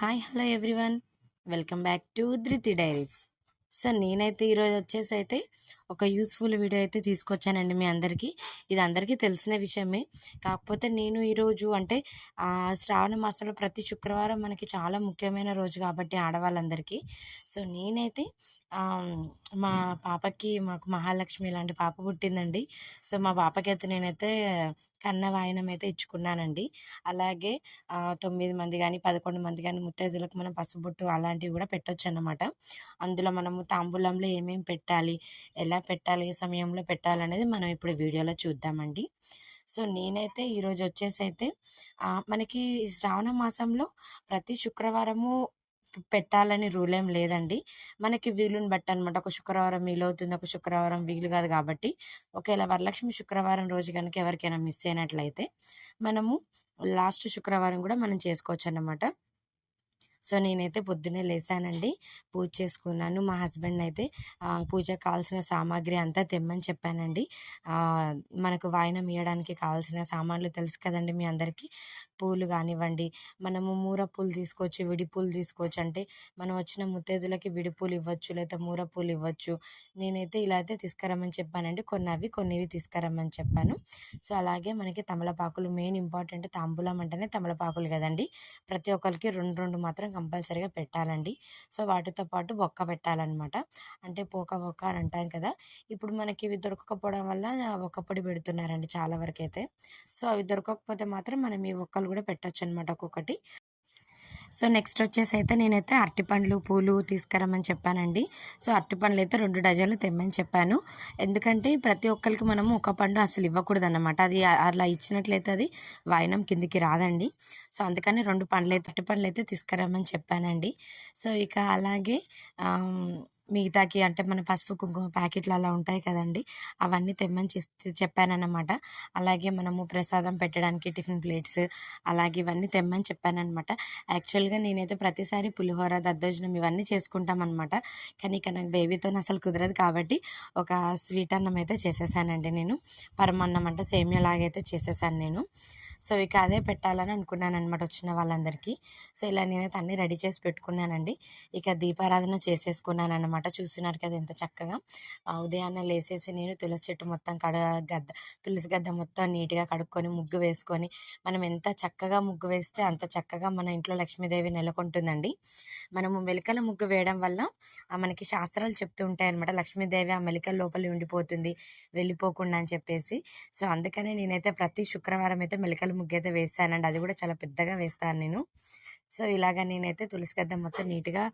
Hi hello everyone. Welcome back to Dhruti diaries. So నేనైతే ఈరోజు వచ్చేసి అయితే ఒక యూస్ఫుల్ వీడియో అయితే తీసుకొచ్చానండి మీ అందరికీ. ఇది అందరికీ తెలిసిన విషయమే. కాకపోతే నేను ఈరోజు అంటే శ్రావణ మాసంలో ప్రతి శుక్రవారం మనకి చాలా ముఖ్యమైన రోజు కాబట్టి ఆడవాళ్ళందరికీ. సో నేనైతే మా పాపకి మాకు మహాలక్ష్మి ఇలాంటి పాప పుట్టిందండి. సో మా పాపకి అయితే నేనైతే కన్న వాయనం అయితే ఇచ్చుకున్నానండి. అలాగే తొమ్మిది మంది కానీ పదకొండు మంది కానీ ముత్తైదులకు మనం పసుబొట్టు అలాంటివి కూడా పెట్టొచ్చు అన్నమాట అందులో మనము తాంబూలంలో ఏమేమి పెట్టాలి ఎలా పెట్టాలి ఏ సమయంలో పెట్టాలనేది మనం ఇప్పుడు వీడియోలో చూద్దామండి. సో నేనైతే ఈరోజు వచ్చేసి అయితే మనకి శ్రావణ మాసంలో ప్రతి శుక్రవారము పెట్టాలని రూల్ ఏం లేదండి. మనకి వీలుని బట్టి అనమాట ఒక శుక్రవారం వీలు అవుతుంది ఒక శుక్రవారం వీలు కాదు కాబట్టి. ఒకవేళ వరలక్ష్మి శుక్రవారం రోజు కనుక ఎవరికైనా మిస్ అయినట్లయితే మనము లాస్ట్ శుక్రవారం కూడా మనం చేసుకోవచ్చు అన్నమాట. సో నేనైతే పొద్దున్నే లేసానండి. పూజ చేసుకున్నాను. మా హస్బెండ్ అయితే పూజ కావాల్సిన సామాగ్రి అంతా తెమ్మని చెప్పానండి. మనకు వాయినం ఇవ్వడానికి కావాల్సిన సామాన్లు తెలుసు కదండి మీ అందరికీ. పూలు కానివ్వండి మనము మూర పూలు తీసుకోవచ్చు విడి పూలు తీసుకోవచ్చు. అంటే మనం వచ్చిన ముత్తైదులకి విడి పూలు ఇవ్వచ్చు లేదా మూర పూలు ఇవ్వచ్చు. నేనైతే ఇలా అయితే తీసుకురమ్మని చెప్పానండి. కొన్ని అవి కొన్నివి తీసుకురమ్మని చెప్పాను. సో అలాగే మనకి తమలపాకులు మెయిన్ ఇంపార్టెంట్ తాంబూలం అంటేనే తమలపాకులు కదండి. ప్రతి ఒక్కరికి రెండు రెండు మాత్రం కంపల్సరీగా పెట్టాలండి. సో వాటితో పాటు ఒక్క పెట్టాలన్నమాట. అంటే పోక ఒక్క అని అంటాం కదా. ఇప్పుడు మనకి ఇవి దొరకకపోవడం వల్ల ఒక్క పొడి పెడుతున్నారండి చాలా వరకు అయితే సో అవి దొరకకపోతే మాత్రం మనం ఈ ఒక్కలు కూడా పెట్టచ్చు అనమాట ఒక్కొక్కటి. సో నెక్స్ట్ వచ్చేసి అయితే నేనైతే అరటిపండ్లు పూలు తీసుకురమ్మని చెప్పానండి. సో అరటిపండ్లు అయితే రెండు డజన్లు తెమ్మని చెప్పాను. ఎందుకంటే ప్రతి ఒక్కరికి మనము ఒక పండు అసలు ఇవ్వకూడదు అనమాట అది అలా ఇచ్చినట్లయితే అది వాయినం కిందికి రాదండి. సో అందుకని రెండు పండ్లు అయితే అరటిపండ్లు అయితే తీసుకురమ్మని చెప్పానండి. సో ఇక అలాగే మిగతాకి అంటే మన పసుపు కుంకుమ ప్యాకెట్లు అలా ఉంటాయి కదండి. అవన్నీ తెమ్మని చెప్పానన్నమాట. అలాగే మనము ప్రసాదం పెట్టడానికి టిఫిన్ ప్లేట్స్ అలాగే ఇవన్నీ తెమ్మని చెప్పానమాట యాక్చువల్గా నేనైతే ప్రతిసారి పులిహోర దద్దోజనం ఇవన్నీ చేసుకుంటామన్నమాట. కానీ ఇక నాకు బేబీతో అసలు కుదరదు కాబట్టి ఒక స్వీట్ అన్నం అయితే చేసేసానండి నేను. పరమాన్నం అంటే సేమియా లాగైతే చేసేసాను నేను. సో ఇక అదే పెట్టాలని అనుకున్నాను అనమాట వచ్చిన వాళ్ళందరికీ. సో ఇలా నేనైతే అన్నీ రెడీ చేసి పెట్టుకున్నానండి. ఇక దీపారాధన చేసేసుకున్నాను అనమాట చూస్తున్నారు కదా ఎంత చక్కగా. ఉదయాన్నే లేసేసి నేను తులసి చెట్టు మొత్తం కడ గద్ద తులసి గద్ద మొత్తం నీట్గా కడుక్కొని ముగ్గు వేసుకొని మనం ఎంత చక్కగా ముగ్గు వేస్తే అంత చక్కగా మన ఇంట్లో లక్ష్మీదేవి నెలకొంటుందండి. మనము మెలికల ముగ్గు వేయడం వల్ల మనకి శాస్త్రాలు చెప్తూ ఉంటాయి అనమాట లక్ష్మీదేవి ఆ మెలికల లోపలి ఉండిపోతుంది వెళ్ళిపోకుండా అని చెప్పేసి. సో అందుకనే నేనైతే ప్రతి శుక్రవారం అయితే మెలికల ముగ్గు అయితే వేస్తానండి. అది కూడా చాలా పెద్దగా వేస్తాను నేను. సో ఇలాగ నేనైతే తులసి గద్ద మొత్తం నీట్గా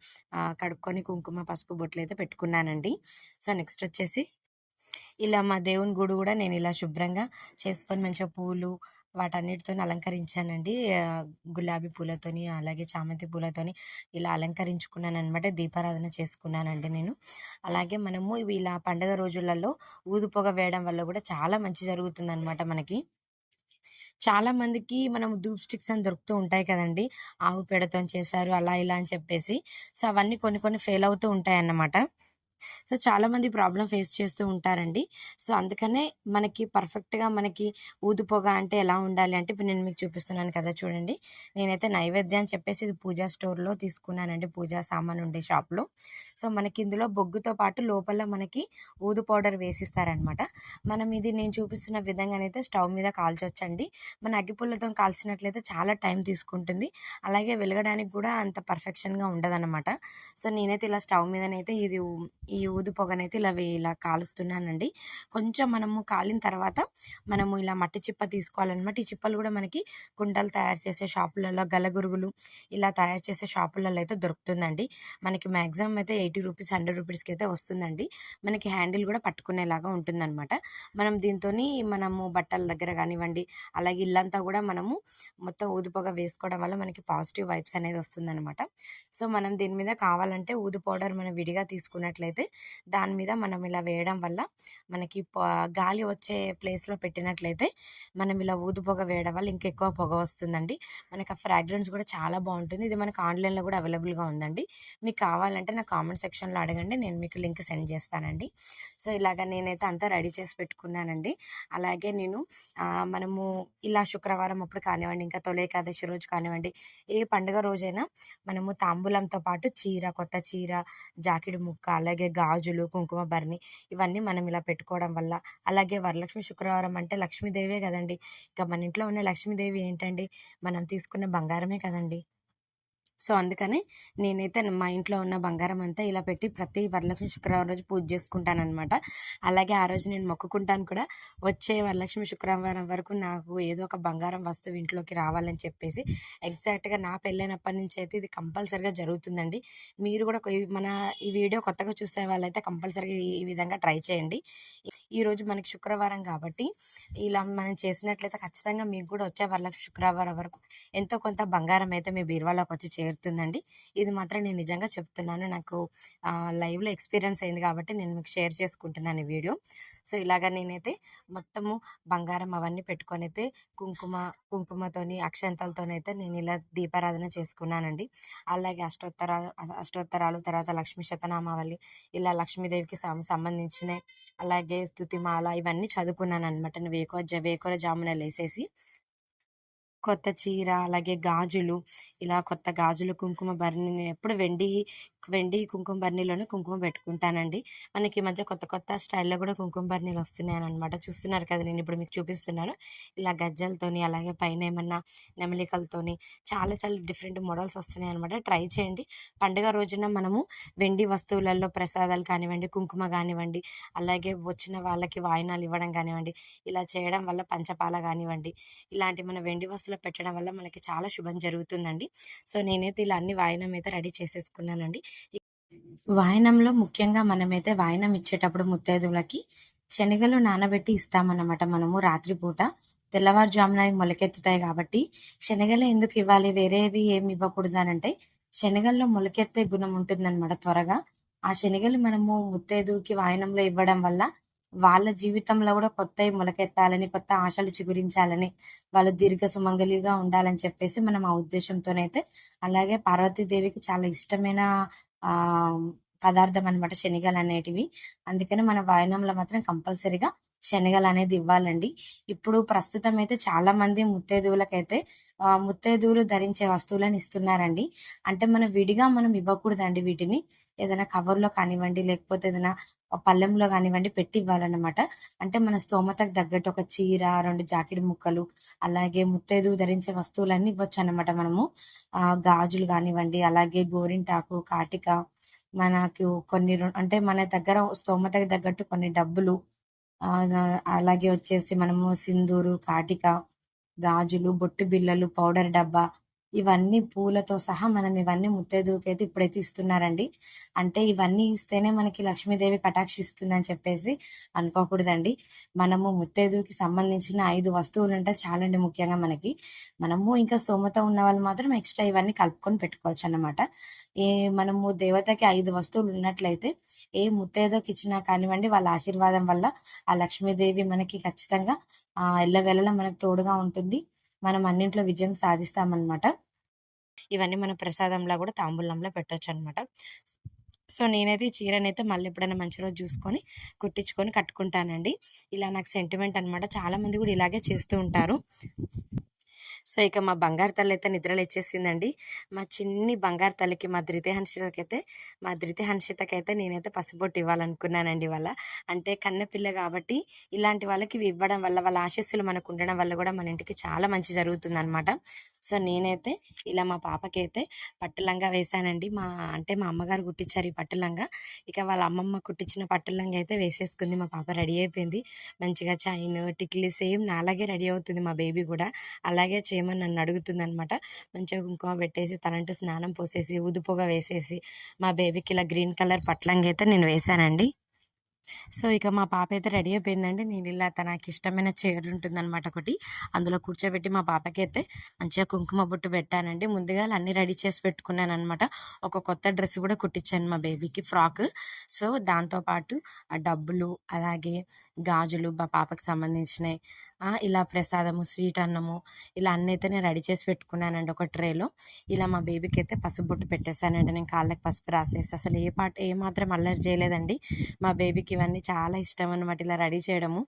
కడుక్కొని కుంకుమ పసుపు బొట్లు అయితే పెట్టుకున్నానండి. సో నెక్స్ట్ వచ్చేసి ఇలా మా దేవుని గుడి కూడా నేను ఇలా శుభ్రంగా చేసుకొని మంచిగా పూలు వాటన్నిటితో అలంకరించానండి. గులాబీ పూలతోని అలాగే చామంతి పూలతోని ఇలా అలంకరించుకున్నాను అనమాట దీపారాధన చేసుకున్నానండి నేను. అలాగే మనము ఇలా పండుగ రోజులలో ఊదు పొగ వేయడం వల్ల కూడా చాలా మంచి జరుగుతుందనమాట మనకి. చాలా మందికి మనం ధూప్ స్టిక్స్ అని దొరుకుతూ ఉంటాయి కదండి. ఆవు పేడతో చేశారు అలా ఇలా అని చెప్పేసి. సో అవన్నీ కొన్ని కొన్ని ఫెయిల్ అవుతూ ఉంటాయి అన్నమాట సో చాలామంది ప్రాబ్లం ఫేస్ చేస్తూ ఉంటారండి. సో అందుకనే మనకి పర్ఫెక్ట్గా మనకి ఊదుపోగ అంటే ఎలా ఉండాలి అంటే ఇప్పుడు నేను మీకు చూపిస్తున్నాను కదా చూడండి. నేనైతే నైవేద్యం అని చెప్పేసి ఇది పూజా స్టోర్లో తీసుకున్నానండి. పూజా సామాన్ ఉండే షాప్లో. సో మనకి ఇందులో బొగ్గుతో పాటు లోపల మనకి ఊదు పౌడర్ వేసిస్తారనమాట. మనం ఇది నేను చూపిస్తున్న విధంగానైతే స్టవ్ మీద కాల్చొచ్చండి. మన అగ్గిపుల్లతో కాల్చినట్లయితే చాలా టైం తీసుకుంటుంది. అలాగే వెలగడానికి కూడా అంత పర్ఫెక్షన్గా ఉండదన్నమాట సో నేనైతే ఇలా స్టవ్ మీదనైతే ఇది ఈ ఊదు పొగనైతే ఇలా ఇలా కాలుస్తున్నానండి. కొంచెం మనము కాలిన తర్వాత మనము ఇలా మట్టి చిప్ప తీసుకోవాలన్నమాట. ఈ చిప్పలు కూడా మనకి కుండలు తయారు చేసే షాపులలో గలగురుగులు ఇలా తయారు చేసే షాపులలో అయితే దొరుకుతుందండి. మనకి మ్యాక్సిమం అయితే ఎయిటీ రూపీస్ హండ్రెడ్ రూపీస్కి అయితే వస్తుందండి. మనకి హ్యాండిల్ కూడా పట్టుకునేలాగా ఉంటుందన్నమాట. మనం దీంతో మనము బట్టల దగ్గర కానివ్వండి అలాగే ఇల్లంతా కూడా మనము మొత్తం ఊదుపొగ వేసుకోవడం వల్ల మనకి పాజిటివ్ వైబ్స్ అనేది వస్తుందన్నమాట. సో మనం దీని మీద కావాలంటే ఊదు పౌడర్ మనం విడిగా తీసుకున్నట్లయితే పెట్టినట్లయితే దాని మీద మనం ఇలా వేయడం వల్ల మనకి గాలి వచ్చే ప్లేస్లో పెట్టినట్లయితే మనం ఇలా ఊదు పొగ వేయడం వల్ల ఇంకా ఎక్కువ పొగ వస్తుందండి. మనకి ఆ ఫ్రాగ్రెన్స్ కూడా చాలా బాగుంటుంది. ఇది మనకు ఆన్లైన్లో కూడా అవైలబుల్గా ఉందండి. మీకు కావాలంటే నా కామెంట్ సెక్షన్లో అడగండి. నేను మీకు లింక్ సెండ్ చేస్తానండి. సో ఇలాగ నేనైతే అంతా రెడీ చేసి పెట్టుకున్నానండి. అలాగే నేను మనము ఇలా శుక్రవారం అప్పుడు కానివ్వండి ఇంకా తొలి ఏకాదశి రోజు కానివ్వండి ఏ పండుగ రోజైనా మనము తాంబూలంతో పాటు చీర కొత్త చీర జాకెట్ ముక్క అలాగే గాజులు కుంకుమ భరణి ఇవన్నీ మనం ఇలా పెట్టుకోవడం వల్ల. అలాగే వరలక్ష్మి శుక్రవారం అంటే లక్ష్మీదేవే కదండి. ఇంకా మన ఇంట్లో ఉన్న లక్ష్మీదేవి ఏంటండి? మనం తీసుకున్న బంగారమే కదండి. సో అందుకని నేనైతే మా ఇంట్లో ఉన్న బంగారం అంతా ఇలా పెట్టి ప్రతి వరలక్ష్మి శుక్రవారం రోజు పూజ చేసుకుంటానమాట అలాగే ఆ రోజు నేను మొక్కుకుంటాను కూడా. వచ్చే వరలక్ష్మి శుక్రవారం వరకు నాకు ఏదో ఒక బంగారం వస్తువు ఇంట్లోకి రావాలని చెప్పేసి ఎగ్జాక్ట్గా నా పెళ్ళైనప్పటి నుంచి అయితే ఇది కంపల్సరిగా జరుగుతుందండి. మీరు కూడా మన ఈ వీడియో కొత్తగా చూసే వాళ్ళైతే కంపల్సరీగా ఈ విధంగా ట్రై చేయండి. ఈరోజు మనకి శుక్రవారం కాబట్టి ఇలా మనం చేసినట్లయితే ఖచ్చితంగా మీకు కూడా వచ్చే వరలక్ష్మి శుక్రవారం వరకు ఎంతో కొంత బంగారం అయితే మీ బీరువాలోకి వచ్చి చేరుతుందండి. ఇది మాత్రం నేను నిజంగా చెప్తున్నాను. నాకు లైవ్లో ఎక్స్పీరియన్స్ అయింది కాబట్టి నేను మీకు షేర్ చేసుకుంటున్నాను ఈ వీడియో. సో ఇలాగ నేనైతే మొత్తము బంగారం అవన్నీ పెట్టుకొని అయితే కుంకుమ కుంకుమతోని అక్షంతలతోనైతే నేను ఇలా దీపారాధన చేసుకున్నానండి. అలాగే అష్టోత్తర అష్టోత్తరాలు తర్వాత లక్ష్మీ శతనామావళి ఇలా లక్ష్మీదేవికి సంబంధించిన అలాగే స్తుతిమాల ఇవన్నీ చదువుకున్నాను అనమాట వేకో జ వేకోర జామున లేసేసి కొత్త చీర అలాగే గాజులు ఇలా కొత్త గాజులు కుంకుమ భరణి నేను ఎప్పుడు వెండి వెండి కుంకుమ బర్నీలోనే కుంకుమ పెట్టుకుంటానండి. మనకి ఈ మధ్య కొత్త కొత్త స్టైల్లో కూడా కుంకుమ బర్నీలు వస్తున్నాయని అనమాట చూస్తున్నారు కదా నేను ఇప్పుడు మీకు చూపిస్తున్నాను. ఇలా గజ్జలతోని అలాగే పైన ఏమన్నా నెమలికలతోని చాలా చాలా డిఫరెంట్ మోడల్స్ వస్తున్నాయి అనమాట ట్రై చేయండి. పండుగ రోజున మనము వెండి వస్తువులలో ప్రసాదాలు కానివ్వండి కుంకుమ కానివ్వండి అలాగే వచ్చిన వాళ్ళకి వాయినాలు ఇవ్వడం కానివ్వండి ఇలా చేయడం వల్ల పంచపాల కానివ్వండి ఇలాంటి మన వెండి వస్తువులు పెట్టడం వల్ల మనకి చాలా శుభం జరుగుతుందండి. సో నేనైతే ఇలా అన్ని వాయినం అయితే రెడీ చేసేసుకున్నానండి. వాయనంలో ముఖ్యంగా మనమైతే వాయనం ఇచ్చేటప్పుడు ముత్తైదువులకి శనగలు నానబెట్టి ఇస్తామన్నమాట మనము రాత్రిపూట. తెల్లవారుజామున అవి మొలకెత్తుతాయి కాబట్టి శనగలు ఎందుకు ఇవ్వాలి? వేరేవి ఏమి ఇవ్వకూడదు అని అంటే శనగల్లో మొలకెత్తే గుణం ఉంటుందన్నమాట త్వరగా. ఆ శనగలు మనము ముత్తైదువుకి వాయనంలో ఇవ్వడం వల్ల వాళ్ళ జీవితంలో కూడా కొత్తవి మొలకెత్తాలని కొత్త ఆశలు చిగురించాలని వాళ్ళు దీర్ఘ సుమంగలిగా ఉండాలని చెప్పేసి మనం ఆ ఉద్దేశంతోనైతే అలాగే పార్వతీదేవికి చాలా ఇష్టమైన ఆ పదార్థం అనమాట శనగలు అనేటివి. అందుకని మన వాయనంలో మాత్రం కంపల్సరీగా శనగలు అనేది ఇవ్వాలండి. ఇప్పుడు ప్రస్తుతం అయితే చాలా మంది ముత్తైదువులకైతే ఆ, ముత్తైదువులు ధరించే వస్తువులను ఇస్తున్నారండి. అంటే మనం విడిగా మనం ఇవ్వకూడదండి వీటిని. ఏదైనా కవర్లో కానివ్వండి లేకపోతే ఏదైనా పళ్ళెంలో కానివ్వండి పెట్టి ఇవ్వాలన్నమాట. అంటే మన స్తోమతకు తగ్గట్టు ఒక చీర రెండు జాకెట్ ముక్కలు అలాగే ముత్తైదువు ధరించే వస్తువులన్నీ ఇవ్వచ్చు అనమాట మనము. ఆ, గాజులు కానివ్వండి అలాగే గోరింటాకు కాటిక మనకు కొన్ని అంటే మన దగ్గర స్తోమతకి తగ్గట్టు కొన్ని డబ్బులు అలాగే వచ్చేసి మనము సింధూరు కాటిక గాజులు బొట్టు బిళ్ళలు పౌడర్ డబ్బా ఇవన్నీ పూలతో సహా మనం ఇవన్నీ ముత్తైదువుకైతే ఇప్పుడైతే ఇస్తున్నారండి. అంటే ఇవన్నీ ఇస్తేనే మనకి లక్ష్మీదేవి కటాక్షిస్తుందని చెప్పేసి అనుకోకూడదండి. మనము ముత్తైదువుకి సంబంధించిన ఐదు వస్తువులు అంటే చాలండి ముఖ్యంగా మనకి. మనము ఇంకా స్తోమత ఉన్న వాళ్ళు మాత్రం ఎక్స్ట్రా ఇవన్నీ కలుపుకొని పెట్టుకోవచ్చు అన్నమాట ఏ మనము దేవతకి ఐదు వస్తువులు ఉన్నట్లయితే ఏ ముత్తేదోకి ఇచ్చినా కానివ్వండి వాళ్ళ ఆశీర్వాదం వల్ల ఆ లక్ష్మీదేవి మనకి ఖచ్చితంగా ఆ ఎల్లవేళలా మనకు తోడుగా ఉంటుంది. మనం అన్నింట్లో విజయం సాధిస్తామన్నమాట. ఇవన్నీ మన ప్రసాదంలో కూడా తాంబూలంలో పెట్టొచ్చు అనమాట సో నేనైతే ఈ చీరనైతే మళ్ళీ ఎప్పుడైనా మంచి రోజు చూసుకొని కుట్టించుకొని కట్టుకుంటానండి. ఇలా నాకు సెంటిమెంట్ అనమాట చాలా మంది కూడా ఇలాగే చేస్తూ ఉంటారు. సో ఇక మా బంగారు తల్లి అయితే నిద్రలేచ్చేసిందండి మా చిన్ని బంగారు తల్లికి మా ధృతి హన్షితకైతే మా ధృతి హన్షితకైతే నేనైతే పసుపొట్టు ఇవ్వాలనుకున్నానండి వాళ్ళ అంటే కన్నపిల్ల కాబట్టి ఇలాంటి వాళ్ళకి ఇవి ఇవ్వడం వల్ల వాళ్ళ ఆశస్సులు మనకు ఉండడం వల్ల కూడా మన ఇంటికి చాలా మంచి జరుగుతుంది అనమాట సో నేనైతే ఇలా మా పాపకైతే పట్టు లంగా వేశానండి. మా అంటే మా అమ్మగారు కుట్టించారు ఈ పట్టు లంగా ఇక వాళ్ళ అమ్మమ్మ కుట్టించిన పట్టు లంగా అయితే వేసేసుకుంది. మా పాప రెడీ అయిపోయింది. మంచిగా చైన్ టిక్లీ సేమ్ నాలాగే రెడీ అవుతుంది మా బేబీ కూడా. అలాగే చేయమని నన్ను అడుగుతుంది అనమాట మంచిగా కుంకుమ పెట్టేసి తనంటూ స్నానం పోసేసి ఊదుపోగా వేసేసి మా బేబీకి ఇలా గ్రీన్ కలర్ పట్లంగా అయితే నేను వేశానండి. సో ఇక మా పాప అయితే రెడీ అయిపోయిందండి. నేను ఇలా తనకి ఇష్టమైన చైర్ ఉంటుందన్నమాట ఒకటి. అందులో కూర్చోబెట్టి మా పాపకి అయితే మంచిగా కుంకుమ బొట్టు పెట్టానండి. ముందుగా అన్నీ రెడీ చేసి పెట్టుకున్నాను అనమాట ఒక కొత్త డ్రెస్ కూడా కుట్టించాను మా బేబీకి ఫ్రాక్ సో దాంతోపాటు ఆ డబ్బులు అలాగే గాజులు మా పాపకి సంబంధించినవి ఇలా ప్రసాదము స్వీట్ అన్నము ఇలా అన్నీ అయితే నేను రెడీ చేసి పెట్టుకున్నానండి ఒక ట్రేలో. ఇలా మా బేబీకి అయితే పసుపు బొట్టు పెట్టేశానండి. నేను కాళ్ళకి పసుపు రాసేసి అసలు ఏ పాట ఏ మాత్రం అల్లరి చేయలేదండి. మా బేబీకి ఇవన్నీ చాలా ఇష్టం అనమాట ఇలా రెడీ చేయడము.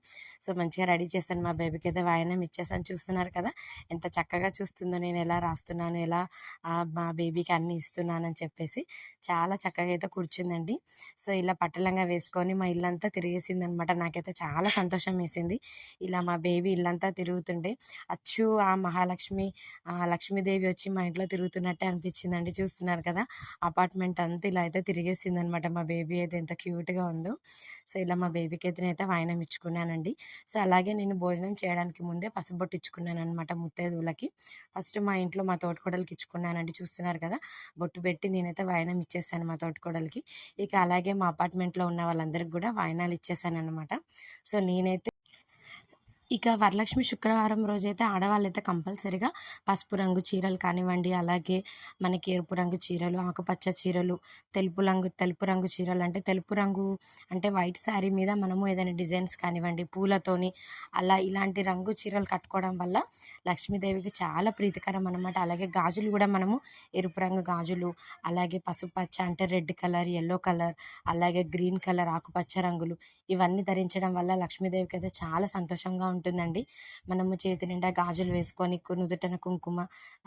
సో మంచిగా రెడీ చేశాను. మా బేబీకి అయితే వాయనం ఇచ్చేసాను చూస్తున్నారు కదా ఎంత చక్కగా చూస్తుందో నేను ఎలా రాస్తున్నాను ఎలా మా బేబీకి అన్నీ ఇస్తున్నానని చెప్పేసి చాలా చక్కగా అయితే కూర్చుందండి. సో ఇలా పట్టలంగా వేసుకొని మా ఇల్లంతా తిరిగేసింది అనమాట నాకైతే చాలా సంతోషం వేసింది. ఇలా మా బేబీ దేవి ఇల్లంతా తిరుగుతుండే అచ్చు! ఆ మహాలక్ష్మి లక్ష్మీదేవి వచ్చి మా ఇంట్లో తిరుగుతున్నట్టే అనిపించిందండి చూస్తున్నారు కదా! అపార్ట్మెంట్ అంతా ఇలా అయితే తిరిగేసింది అనమాట మా బేబీ అయితే ఎంత క్యూట్గా ఉందో. సో ఇలా మా బేబీకి అయితే అయితే వాయనం ఇచ్చుకున్నానండి. సో అలాగే నేను భోజనం చేయడానికి ముందే పసుబొట్టు ఇచ్చుకున్నాను అనమాట ముత్తైదువులకి. ఫస్ట్ మా ఇంట్లో మా తోటకోడలకి ఇచ్చుకున్నానండి చూస్తున్నారు కదా! బొట్టు పెట్టి నేనైతే వాయనం ఇచ్చేసాను మా తోటకోడలకి. ఇక అలాగే మా అపార్ట్మెంట్లో ఉన్న వాళ్ళందరికీ కూడా వాయనాలు ఇచ్చేసాను అనమాట సో నేనైతే ఇక వరలక్ష్మి శుక్రవారం రోజైతే ఆడవాళ్ళు అయితే కంపల్సరిగా పసుపు రంగు చీరలు కానివ్వండి అలాగే మనకి ఎరుపు రంగు చీరలు ఆకుపచ్చ చీరలు తెలుపు రంగు తెలుపు రంగు చీరలు అంటే తెలుపు రంగు అంటే వైట్ శారీ మీద మనము ఏదైనా డిజైన్స్ కానివ్వండి పూలతోని అలా ఇలాంటి రంగు చీరలు కట్టుకోవడం వల్ల లక్ష్మీదేవికి చాలా ప్రీతికరం అనమాట అలాగే గాజులు కూడా మనము ఎరుపు రంగు గాజులు అలాగే పసుపచ్చ అంటే రెడ్ కలర్ ఎల్లో కలర్ అలాగే గ్రీన్ కలర్ ఆకుపచ్చ రంగులు ఇవన్నీ ధరించడం వల్ల లక్ష్మీదేవికి అయితే చాలా సంతోషంగా ఉంటుందండి. మనము చేతి నిండా గాజులు వేసుకొని నుదుటన కుంకుమ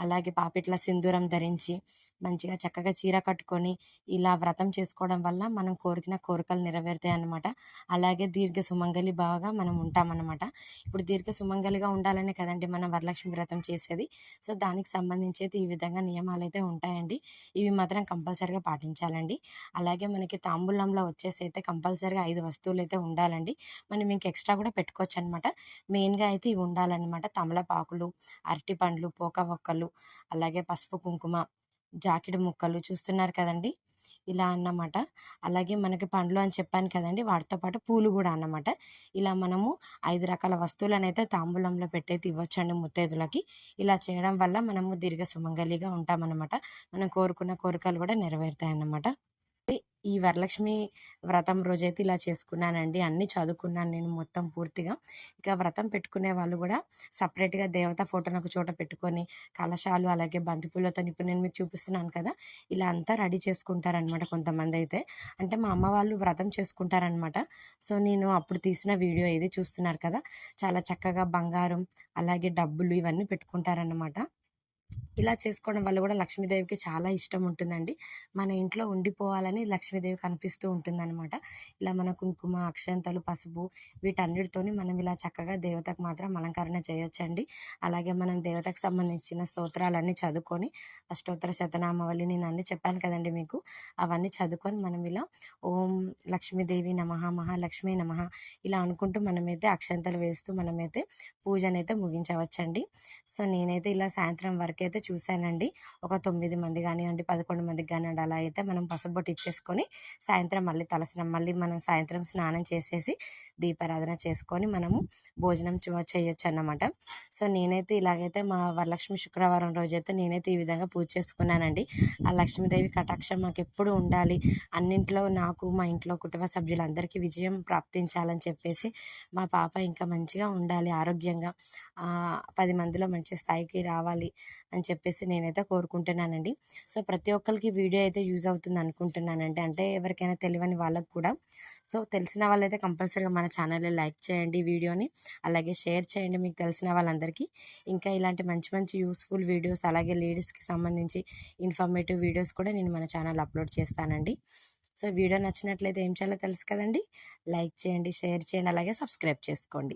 అలాగే పాపిట్ల సింధూరం ధరించి మంచిగా చక్కగా చీర కట్టుకొని ఇలా వ్రతం చేసుకోవడం వల్ల మనం కోరికిన కోరికలు నెరవేరుతాయి అన్నమాట. అలాగే దీర్ఘ సుమంగలి బాగా మనం ఉంటామన్నమాట. ఇప్పుడు దీర్ఘ సుమంగలిగా ఉండాలనే కదండి మనం వరలక్ష్మి వ్రతం చేసేది. సో దానికి సంబంధించి అయితే ఈ విధంగా నియమాలు అయితే ఉంటాయండి. ఇవి మాత్రం కంపల్సరిగా పాటించాలండి. అలాగే మనకి తాంబూలంలో వచ్చేసి అయితే కంపల్సరిగా ఐదు వస్తువులు అయితే ఉండాలండి. మనం ఇంక ఎక్స్ట్రా కూడా పెట్టుకోవచ్చు అనమాట మెయిన్గా అయితే ఇవి ఉండాలన్నమాట. తమలపాకులు అరటి పండ్లు పోక ఒక్కలు అలాగే పసుపు కుంకుమ జాకెట్ ముక్కలు చూస్తున్నారు కదండి? ఇలా అన్నమాట. అలాగే మనకి పండ్లు అని చెప్పాను కదండి వాటితో పాటు పూలు కూడా అన్నమాట. ఇలా మనము ఐదు రకాల వస్తువులను అయితే తాంబూలంలో పెట్టయితే ఇవ్వచ్చండి ముత్తైదులకి. ఇలా చేయడం వల్ల మనము దీర్ఘ సుమంగలిగా ఉంటామన్నమాట. మనం కోరుకున్న కోరికలు కూడా నెరవేరుతాయి అన్నమాట ఈ వరలక్ష్మి వ్రతం రోజైతే ఇలా చేసుకున్నానండి. అన్నీ చదువుకున్నాను నేను మొత్తం పూర్తిగా. ఇక వ్రతం పెట్టుకునే వాళ్ళు కూడా సపరేట్గా దేవత ఫోటోని ఒక చోట పెట్టుకొని కలశాలు అలాగే బంతిపూలతో ఇప్పుడు నేను మీకు చూపిస్తున్నాను కదా ఇలా అంతా రెడీ చేసుకుంటారనమాట కొంతమంది అయితే. అంటే మా అమ్మ వాళ్ళు వ్రతం చేసుకుంటారనమాట సో నేను అప్పుడు తీసిన వీడియో ఇది చూస్తున్నారు కదా చాలా చక్కగా బంగారం అలాగే డబ్బులు ఇవన్నీ పెట్టుకుంటారనమాట ఇలా చేసుకోవడం వల్ల కూడా లక్ష్మీదేవికి చాలా ఇష్టం ఉంటుందండి. మన ఇంట్లో ఉండిపోవాలని లక్ష్మీదేవి కనిపిస్తూ ఉంటుందన్నమాట. ఇలా మన కుంకుమ అక్షంతలు పసుపు వీటన్నిటితోని మనం ఇలా చక్కగా దేవతకు మాత్రం అలంకరణ చేయొచ్చండి. అలాగే మనం దేవతకు సంబంధించిన స్తోత్రాలన్నీ చదువుకొని అష్టోత్తర శతనామవల్లి నేను అన్నీ చెప్పాను కదండి మీకు. అవన్నీ చదువుకొని మనం ఇలా ఓం లక్ష్మీదేవి నమ మహాలక్ష్మి నమ ఇలా అనుకుంటూ మనమైతే అక్షంతలు వేస్తూ మనమైతే పూజనైతే ముగించవచ్చండి. సో నేనైతే ఇలా సాయంత్రం వరకు అయితే చూశానండి. ఒక తొమ్మిది మంది కానివ్వండి పదకొండు మందికి కానివ్వండి అలా అయితే మనం పసుబొట్టు ఇచ్చేసుకొని సాయంత్రం మళ్ళీ తలస్నం మళ్ళీ మనం సాయంత్రం స్నానం చేసేసి దీపారాధన చేసుకొని మనము భోజనం చేయొచ్చు అన్నమాట సో నేనైతే ఇలాగైతే మా వరలక్ష్మి శుక్రవారం రోజైతే నేనైతే ఈ విధంగా పూజ చేసుకున్నానండి. ఆ లక్ష్మీదేవి కటాక్షం మాకు ఎప్పుడు ఉండాలి అన్నింట్లో నాకు మా ఇంట్లో కుటుంబ సభ్యులందరికీ విజయం ప్రాప్తించాలని చెప్పేసి మా పాప ఇంకా మంచిగా ఉండాలి ఆరోగ్యంగా పది మందిలో మంచి స్థాయికి రావాలి అని చెప్పేసి నేనైతే కోరుకుంటున్నానండి. సో ప్రతి ఒక్కరికి వీడియో అయితే యూజ్ అవుతుంది అనుకుంటున్నానండి. అంటే ఎవరికైనా తెలియని వాళ్ళకు కూడా. సో తెలిసిన వాళ్ళైతే కంపల్సరీగా మన ఛానల్లో లైక్ చేయండి వీడియోని. అలాగే షేర్ చేయండి మీకు తెలిసిన వాళ్ళందరికీ. ఇంకా ఇలాంటి మంచి మంచి యూస్ఫుల్ వీడియోస్ అలాగే లేడీస్కి సంబంధించి ఇన్ఫర్మేటివ్ వీడియోస్ కూడా నేను మన ఛానల్ అప్లోడ్ చేస్తానండి. సో వీడియో నచ్చినట్లయితే ఏం చేయాలో తెలుసు కదండి? లైక్ చేయండి షేర్ చేయండి అలాగే సబ్స్క్రైబ్ చేసుకోండి.